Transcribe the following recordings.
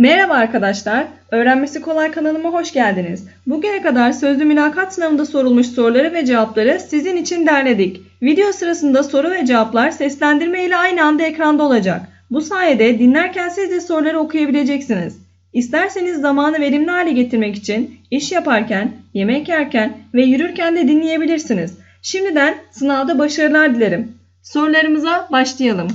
Merhaba arkadaşlar, Öğrenmesi Kolay kanalıma hoş geldiniz. Bugüne kadar sözlü mülakat sınavında sorulmuş soruları ve cevapları sizin için derledik. Video sırasında soru ve cevaplar seslendirme ile aynı anda ekranda olacak. Bu sayede dinlerken siz de soruları okuyabileceksiniz. İsterseniz zamanı verimli hale getirmek için iş yaparken, yemek yerken ve yürürken de dinleyebilirsiniz. Şimdiden sınavda başarılar dilerim. Sorularımıza başlayalım.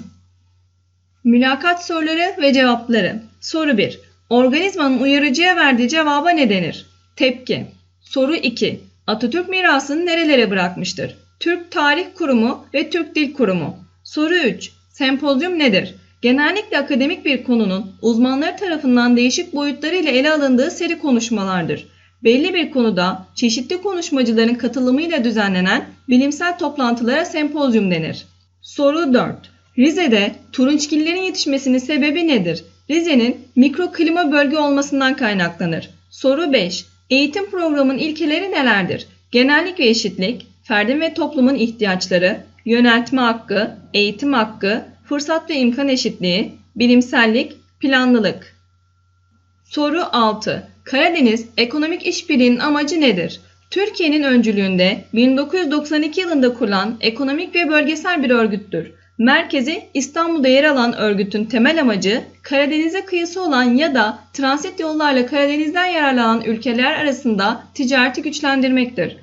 Mülakat soruları ve cevapları. Soru 1. Organizmanın uyarıcıya verdiği cevaba ne denir? Tepki. Soru 2. Atatürk mirasını nerelere bırakmıştır? Türk Tarih Kurumu ve Türk Dil Kurumu. Soru 3. Sempozyum nedir? Genellikle akademik bir konunun uzmanları tarafından değişik boyutlarıyla ele alındığı seri konuşmalardır. Belli bir konuda çeşitli konuşmacıların katılımıyla düzenlenen bilimsel toplantılara sempozyum denir. Soru 4. Rize'de turunçgillerin yetişmesinin sebebi nedir? Rize'nin mikroklima bölge olmasından kaynaklanır. Soru 5. Eğitim programının ilkeleri nelerdir? Genellik ve eşitlik, ferdin ve toplumun ihtiyaçları, yöneltme hakkı, eğitim hakkı, fırsat ve imkan eşitliği, bilimsellik, planlılık. Soru 6. Karadeniz Ekonomik İşbirliği'nin amacı nedir? Türkiye'nin öncülüğünde 1992 yılında kurulan ekonomik ve bölgesel bir örgüttür. Merkezi İstanbul'da yer alan örgütün temel amacı Karadeniz'e kıyısı olan ya da transit yollarla Karadeniz'den yararlanan ülkeler arasında ticareti güçlendirmektir.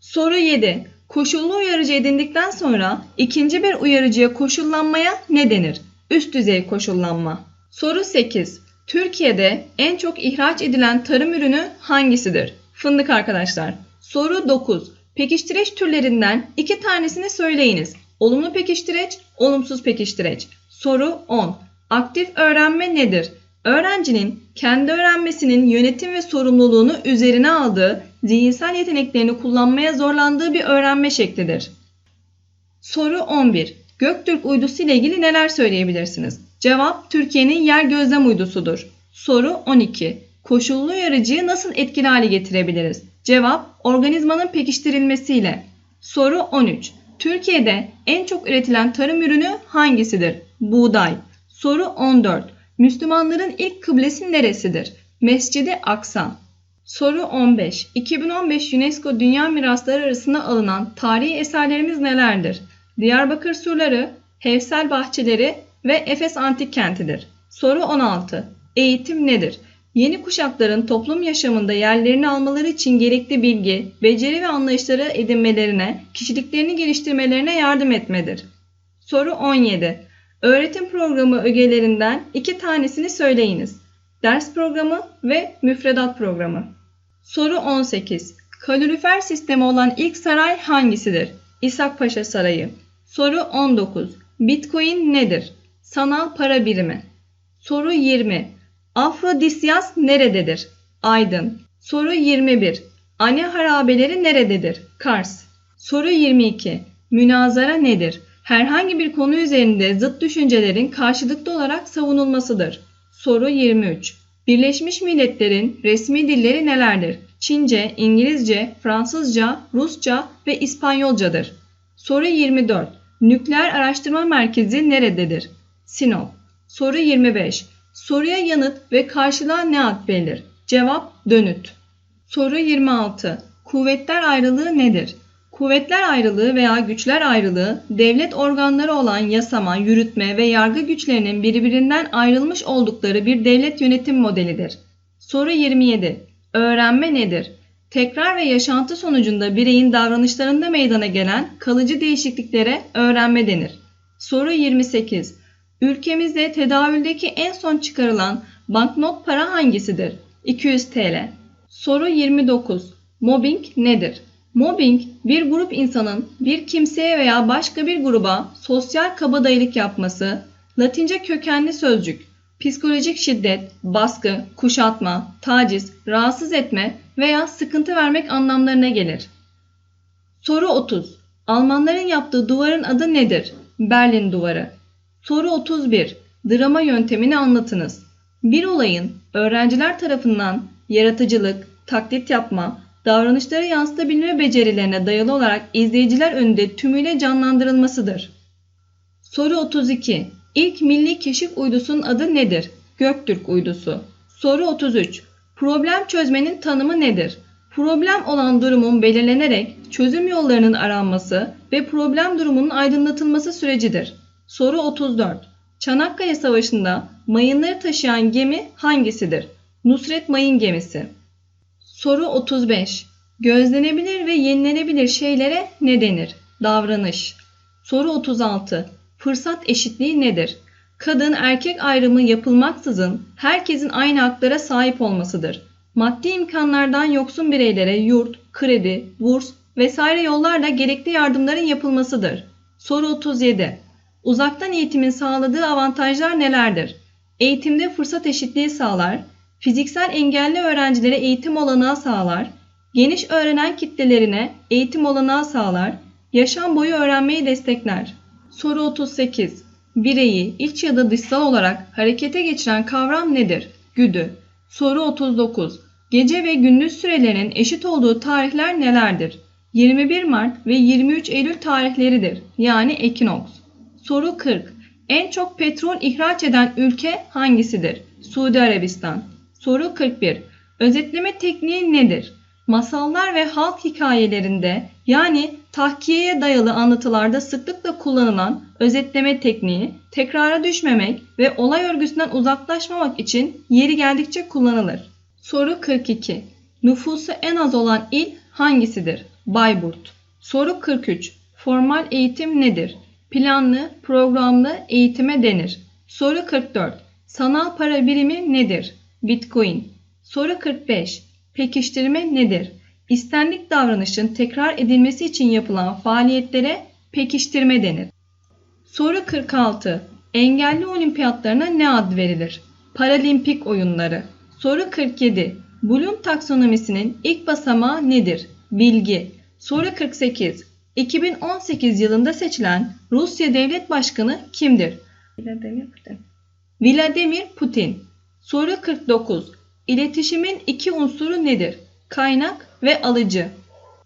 Soru 7. Koşullu uyarıcı edindikten sonra ikinci bir uyarıcıya koşullanmaya ne denir? Üst düzey koşullanma. Soru 8. Türkiye'de en çok ihraç edilen tarım ürünü hangisidir? Fındık arkadaşlar. Soru 9. Pekiştireç türlerinden iki tanesini söyleyiniz. Olumlu pekiştireç, olumsuz pekiştireç. Soru 10. Aktif öğrenme nedir? Öğrencinin kendi öğrenmesinin yönetim ve sorumluluğunu üzerine aldığı, zihinsel yeteneklerini kullanmaya zorlandığı bir öğrenme şeklidir. Soru 11. Göktürk uydusu ile ilgili neler söyleyebilirsiniz? Cevap Türkiye'nin yer gözlem uydusudur. Soru 12. Koşullu uyarıcıyı nasıl etkili hale getirebiliriz? Cevap organizmanın pekiştirilmesiyle. Soru 13. Türkiye'de en çok üretilen tarım ürünü hangisidir? Buğday. Soru 14. Müslümanların ilk kıblesi neresidir? Mescidi Aksa. Soru 15. 2015 UNESCO Dünya Mirasları arasında alınan tarihi eserlerimiz nelerdir? Diyarbakır surları, Hevsel bahçeleri ve Efes antik kentidir. Soru 16. Eğitim nedir? Yeni kuşakların toplum yaşamında yerlerini almaları için gerekli bilgi, beceri ve anlayışları edinmelerine, kişiliklerini geliştirmelerine yardım etmedir. Soru 17. Öğretim programı ögelerinden iki tanesini söyleyiniz. Ders programı ve müfredat programı. Soru 18. Kalorifer sistemi olan ilk saray hangisidir? İshak Paşa Sarayı. Soru 19. Bitcoin nedir? Sanal para birimi. Soru 20. Afrodisyas nerededir? Aydın. Soru 21. Anne harabeleri nerededir? Kars. Soru 22. Münazara nedir? Herhangi bir konu üzerinde zıt düşüncelerin karşılıklı olarak savunulmasıdır. Soru 23. Birleşmiş Milletler'in resmi dilleri nelerdir? Çince, İngilizce, Fransızca, Rusça ve İspanyolcadır. Soru 24. Nükleer Araştırma Merkezi nerededir? Sinop. Soru 25. Soruya yanıt ve karşılığa ne ad? Cevap dönüt. Soru 26. Kuvvetler ayrılığı nedir? Kuvvetler ayrılığı veya güçler ayrılığı, devlet organları olan yasama, yürütme ve yargı güçlerinin birbirinden ayrılmış oldukları bir devlet yönetim modelidir. Soru 27. Öğrenme nedir? Tekrar ve yaşantı sonucunda bireyin davranışlarında meydana gelen kalıcı değişikliklere öğrenme denir. Soru 28. Ülkemizde tedavüldeki en son çıkarılan banknot para hangisidir? 200 TL. Soru 29. Mobbing nedir? Mobbing, bir grup insanın bir kimseye veya başka bir gruba sosyal kabadayılık yapması, Latince kökenli sözcük, psikolojik şiddet, baskı, kuşatma, taciz, rahatsız etme veya sıkıntı vermek anlamlarına gelir. Soru 30. Almanların yaptığı duvarın adı nedir? Berlin Duvarı. Soru 31. Drama yöntemini anlatınız. Bir olayın öğrenciler tarafından yaratıcılık, taklit yapma, davranışları yansıtabilme becerilerine dayalı olarak izleyiciler önünde tümüyle canlandırılmasıdır. Soru 32. İlk milli keşif uydusunun adı nedir? Göktürk uydusu. Soru 33. Problem çözmenin tanımı nedir? Problem olan durumun belirlenerek çözüm yollarının aranması ve problem durumunun aydınlatılması sürecidir. Soru 34. Çanakkale Savaşı'nda mayınları taşıyan gemi hangisidir? Nusret Mayın Gemisi. Soru 35. Gözlenebilir ve yenilenebilir şeylere ne denir? Davranış. Soru 36. Fırsat eşitliği nedir? Kadın erkek ayrımı yapılmaksızın herkesin aynı haklara sahip olmasıdır. Maddi imkanlardan yoksun bireylere yurt, kredi, burs vesaire yollarla gerekli yardımların yapılmasıdır. Soru 37. Uzaktan eğitimin sağladığı avantajlar nelerdir? Eğitimde fırsat eşitliği sağlar, fiziksel engelli öğrencilere eğitim olanağı sağlar, geniş öğrenen kitlelerine eğitim olanağı sağlar, yaşam boyu öğrenmeyi destekler. Soru 38. Bireyi iç ya da dışsal olarak harekete geçiren kavram nedir? Güdü. Soru 39. Gece ve gündüz sürelerinin eşit olduğu tarihler nelerdir? 21 Mart ve 23 Eylül tarihleridir. Yani ekinoks. Soru 40. En çok petrol ihraç eden ülke hangisidir? Suudi Arabistan. Soru 41. Özetleme tekniği nedir? Masallar ve halk hikayelerinde yani tahkiyeye dayalı anlatılarda sıklıkla kullanılan özetleme tekniği tekrara düşmemek ve olay örgüsünden uzaklaşmamak için yeri geldikçe kullanılır. Soru 42. Nüfusu en az olan il hangisidir? Bayburt. Soru 43. Formal eğitim nedir? Planlı, programlı eğitime denir. Soru 44. Sanal para birimi nedir? Bitcoin. Soru 45. Pekiştirme nedir? İstendik davranışın tekrar edilmesi için yapılan faaliyetlere pekiştirme denir. Soru 46. Engelli olimpiyatlarına ne ad verilir? Paralimpik oyunları. Soru 47. Bloom taksonomisinin ilk basamağı nedir? Bilgi. Soru 48. 2018 yılında seçilen Rusya Devlet Başkanı kimdir? Vladimir Putin. Vladimir Putin. Soru 49. İletişimin iki unsuru nedir? Kaynak ve alıcı.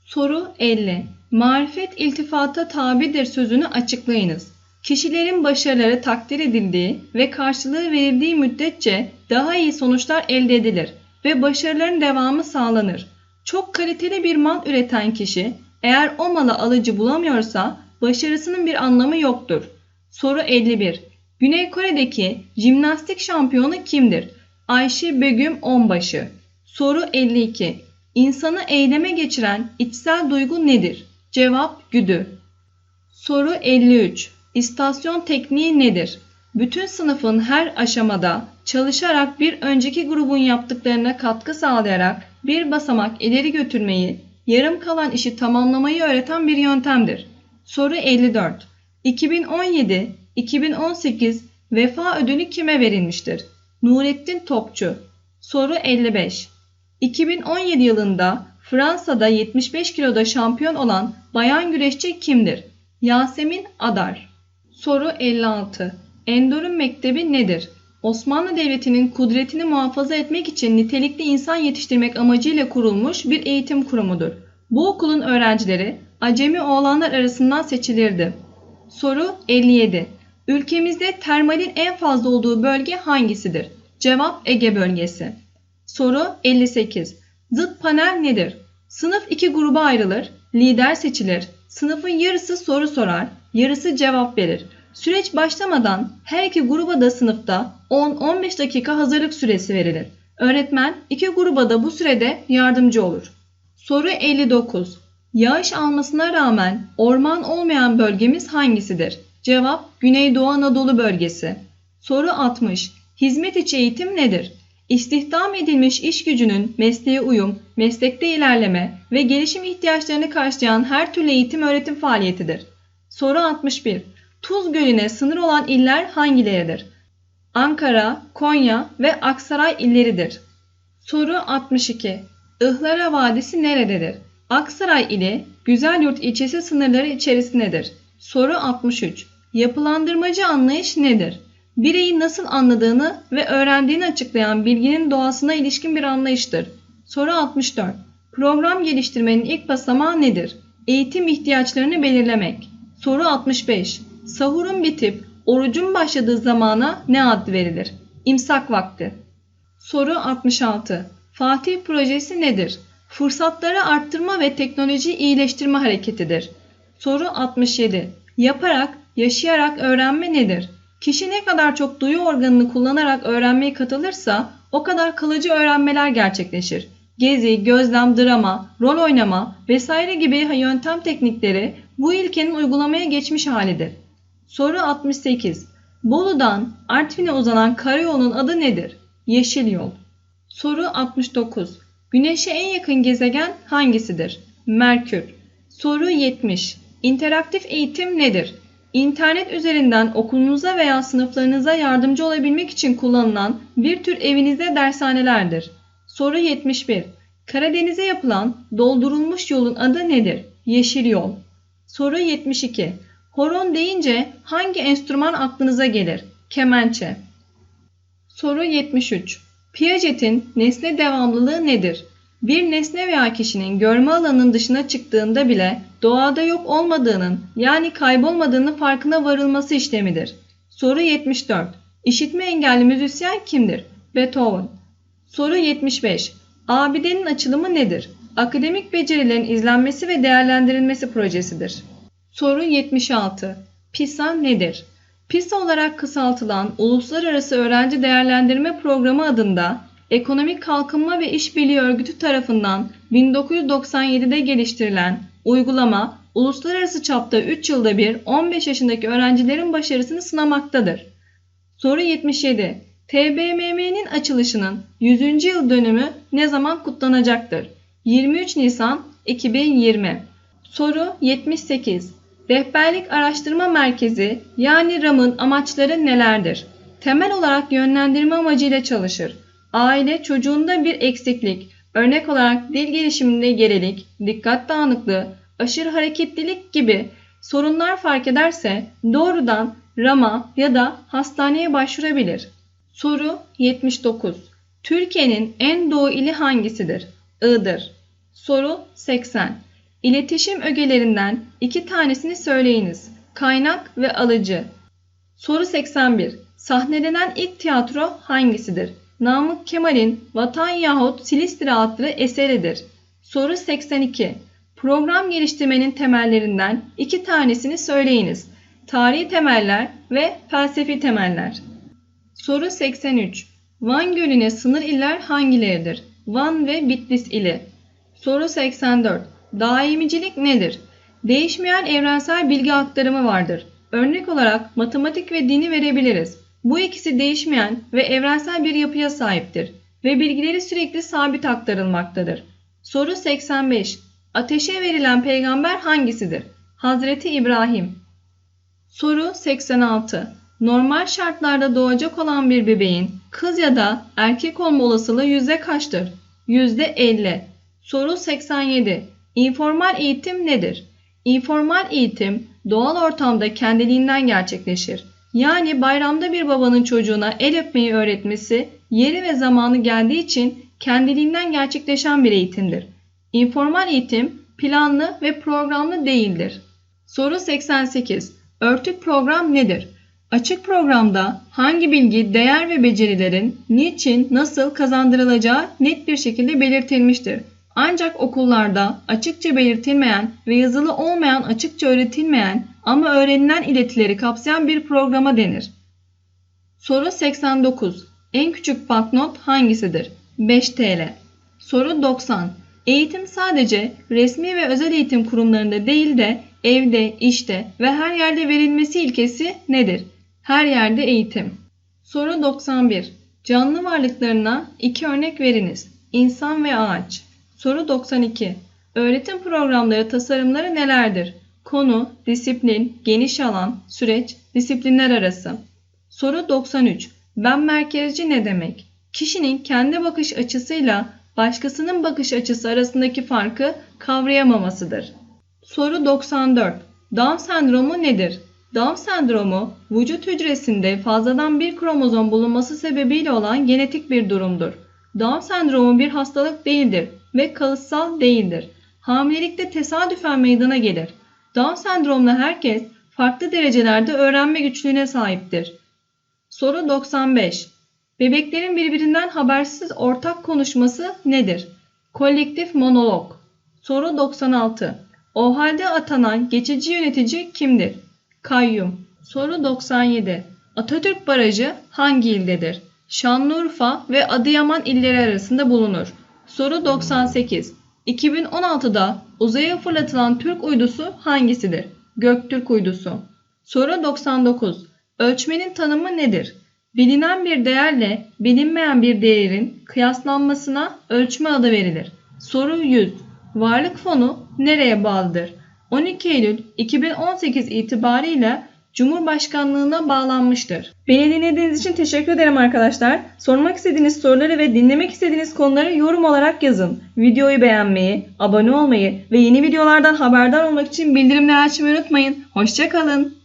Soru 50. Marifet iltifata tabidir sözünü açıklayınız. Kişilerin başarıları takdir edildiği ve karşılığı verildiği müddetçe daha iyi sonuçlar elde edilir ve başarıların devamı sağlanır. Çok kaliteli bir mal üreten kişi eğer o malı alıcı bulamıyorsa başarısının bir anlamı yoktur. Soru 51. Güney Kore'deki jimnastik şampiyonu kimdir? Ayşe Begüm Onbaşı. Soru 52. İnsanı eyleme geçiren içsel duygu nedir? Cevap güdü. Soru 53. İstasyon tekniği nedir? Bütün sınıfın her aşamada çalışarak bir önceki grubun yaptıklarına katkı sağlayarak bir basamak ileri götürmeyi, yarım kalan işi tamamlamayı öğreten bir yöntemdir. Soru 54. 2017-2018 Vefa ödülü kime verilmiştir? Nurettin Topçu. Soru 55. 2017 yılında Fransa'da 75 kiloda şampiyon olan bayan güreşçi kimdir? Yasemin Adar. Soru 56. Endor'un mektebi nedir? Osmanlı Devleti'nin kudretini muhafaza etmek için nitelikli insan yetiştirmek amacıyla kurulmuş bir eğitim kurumudur. Bu okulun öğrencileri acemi oğlanlar arasından seçilirdi. Soru 57. Ülkemizde termalin en fazla olduğu bölge hangisidir? Cevap Ege bölgesi. Soru 58. Zıt panel nedir? Sınıf iki gruba ayrılır, lider seçilir, sınıfın yarısı soru sorar, yarısı cevap verir. Süreç başlamadan her iki gruba da sınıfta 10-15 dakika hazırlık süresi verilir. Öğretmen iki gruba da bu sürede yardımcı olur. Soru 59. Yağış almasına rağmen orman olmayan bölgemiz hangisidir? Cevap Güneydoğu Anadolu bölgesi. Soru 60. Hizmet içi eğitim nedir? İstihdam edilmiş iş gücünün mesleğe uyum, meslekte ilerleme ve gelişim ihtiyaçlarını karşılayan her türlü eğitim öğretim faaliyetidir. Soru 61. Tuz Gölü'ne sınır olan iller hangileridir? Ankara, Konya ve Aksaray illeridir. Soru 62. Ihlara Vadisi nerededir? Aksaray ili Güzelyurt ilçesi sınırları içerisindedir. Soru 63. Yapılandırmacı anlayış nedir? Bireyi nasıl anladığını ve öğrendiğini açıklayan bilginin doğasına ilişkin bir anlayıştır. Soru 64. Program geliştirmenin ilk basamağı nedir? Eğitim ihtiyaçlarını belirlemek. Soru 65. Sahurun bitip orucun başladığı zamana ne ad verilir? İmsak vakti. Soru 66. Fatih projesi nedir? Fırsatları arttırma ve teknoloji iyileştirme hareketidir. Soru 67. Yaparak, yaşayarak öğrenme nedir? Kişi ne kadar çok duyu organını kullanarak öğrenmeye katılırsa o kadar kalıcı öğrenmeler gerçekleşir. Gezi, gözlem, drama, rol oynama vesaire gibi yöntem teknikleri bu ilkenin uygulamaya geçmiş halidir. Soru 68. Bolu'dan Artvin'e uzanan karayolunun adı nedir? Yeşil yol. Soru 69. Güneş'e en yakın gezegen hangisidir? Merkür. Soru 70. İnteraktif eğitim nedir? İnternet üzerinden okulunuza veya sınıflarınıza yardımcı olabilmek için kullanılan bir tür evinizde dershanelerdir. Soru 71. Karadeniz'e yapılan doldurulmuş yolun adı nedir? Yeşil yol. Soru 72. Horon deyince hangi enstrüman aklınıza gelir? Kemençe. Soru 73. Piaget'in nesne devamlılığı nedir? Bir nesne veya kişinin görme alanının dışına çıktığında bile doğada yok olmadığının yani kaybolmadığının farkına varılması işlemidir. Soru 74. İşitme engelli müzisyen kimdir? Beethoven. Soru 75. Abidenin açılımı nedir? Akademik becerilerin izlenmesi ve değerlendirilmesi projesidir. Soru 76. PISA nedir? PISA olarak kısaltılan Uluslararası Öğrenci Değerlendirme Programı adında Ekonomik Kalkınma ve İşbirliği Örgütü tarafından 1997'de geliştirilen uygulama uluslararası çapta 3 yılda bir 15 yaşındaki öğrencilerin başarısını sınamaktadır. Soru 77. TBMM'nin açılışının 100. yıl dönümü ne zaman kutlanacaktır? 23 Nisan 2020. Soru 78. Rehberlik Araştırma Merkezi yani RAM'ın amaçları nelerdir? Temel olarak yönlendirme amacıyla çalışır. Aile çocuğunda bir eksiklik, örnek olarak dil gelişiminde gerilik, dikkat dağınıklığı, aşırı hareketlilik gibi sorunlar fark ederse doğrudan RAM'a ya da hastaneye başvurabilir. Soru 79. Türkiye'nin en doğu ili hangisidir? Iğdır. Soru 80. İletişim ögelerinden iki tanesini söyleyiniz. Kaynak ve alıcı. Soru 81. Sahnelenen ilk tiyatro hangisidir? Namık Kemal'in Vatan yahut Silistre adlı eseridir. Soru 82. Program geliştirmenin temellerinden iki tanesini söyleyiniz. Tarihi temeller ve felsefi temeller. Soru 83. Van Gölü'ne sınır iller hangileridir? Van ve Bitlis ili. Soru 84. Daimicilik nedir? Değişmeyen evrensel bilgi aktarımı vardır. Örnek olarak matematik ve dini verebiliriz. Bu ikisi değişmeyen ve evrensel bir yapıya sahiptir ve bilgileri sürekli sabit aktarılmaktadır. Soru 85. Ateşe verilen peygamber hangisidir? Hazreti İbrahim. Soru 86. Normal şartlarda doğacak olan bir bebeğin kız ya da erkek olma olasılığı yüzde kaçtır? Yüzde 50. Soru 87. İnformal eğitim nedir? İnformal eğitim doğal ortamda kendiliğinden gerçekleşir. Yani bayramda bir babanın çocuğuna el öpmeyi öğretmesi yeri ve zamanı geldiği için kendiliğinden gerçekleşen bir eğitimdir. İnformal eğitim planlı ve programlı değildir. Soru 88. Örtük program nedir? Açık programda hangi bilgi, değer ve becerilerin niçin, nasıl kazandırılacağı net bir şekilde belirtilmiştir. Ancak okullarda açıkça belirtilmeyen ve yazılı olmayan açıkça öğretilmeyen ama öğrenilen iletileri kapsayan bir programa denir. Soru 89. En küçük banknot hangisidir? 5 TL. Soru 90. Eğitim sadece resmi ve özel eğitim kurumlarında değil de evde, işte ve her yerde verilmesi ilkesi nedir? Her yerde eğitim. Soru 91. Canlı varlıklarına iki örnek veriniz. İnsan ve ağaç. Soru 92. Öğretim programları tasarımları nelerdir? Konu, disiplin, geniş alan, süreç, disiplinler arası. Soru 93. Ben merkezci ne demek? Kişinin kendi bakış açısıyla başkasının bakış açısı arasındaki farkı kavrayamamasıdır. Soru 94. Down sendromu nedir? Down sendromu vücut hücresinde fazladan bir kromozom bulunması sebebiyle olan genetik bir durumdur. Down sendromu bir hastalık değildir ve kalıtsal değildir. Hamilelikte tesadüfen meydana gelir. Down sendromlu herkes farklı derecelerde öğrenme güçlüğüne sahiptir. Soru 95. Bebeklerin birbirinden habersiz ortak konuşması nedir? Kolektif monolog. Soru 96. O halde atanan geçici yönetici kimdir? Kayyum. Soru 97. Atatürk Barajı hangi ildedir? Şanlıurfa ve Adıyaman illeri arasında bulunur. Soru 98. 2016'da uzaya fırlatılan Türk uydusu hangisidir? Göktürk uydusu. Soru 99. Ölçmenin tanımı nedir? Bilinen bir değerle bilinmeyen bir değerin kıyaslanmasına ölçme adı verilir. Soru 100. Varlık fonu nereye bağlıdır? 12 Eylül 2018 itibariyle Cumhurbaşkanlığına bağlanmıştır. Beni dinlediğiniz için teşekkür ederim arkadaşlar. Sormak istediğiniz soruları ve dinlemek istediğiniz konuları yorum olarak yazın. Videoyu beğenmeyi, abone olmayı ve yeni videolardan haberdar olmak için bildirimleri açmayı unutmayın. Hoşçakalın.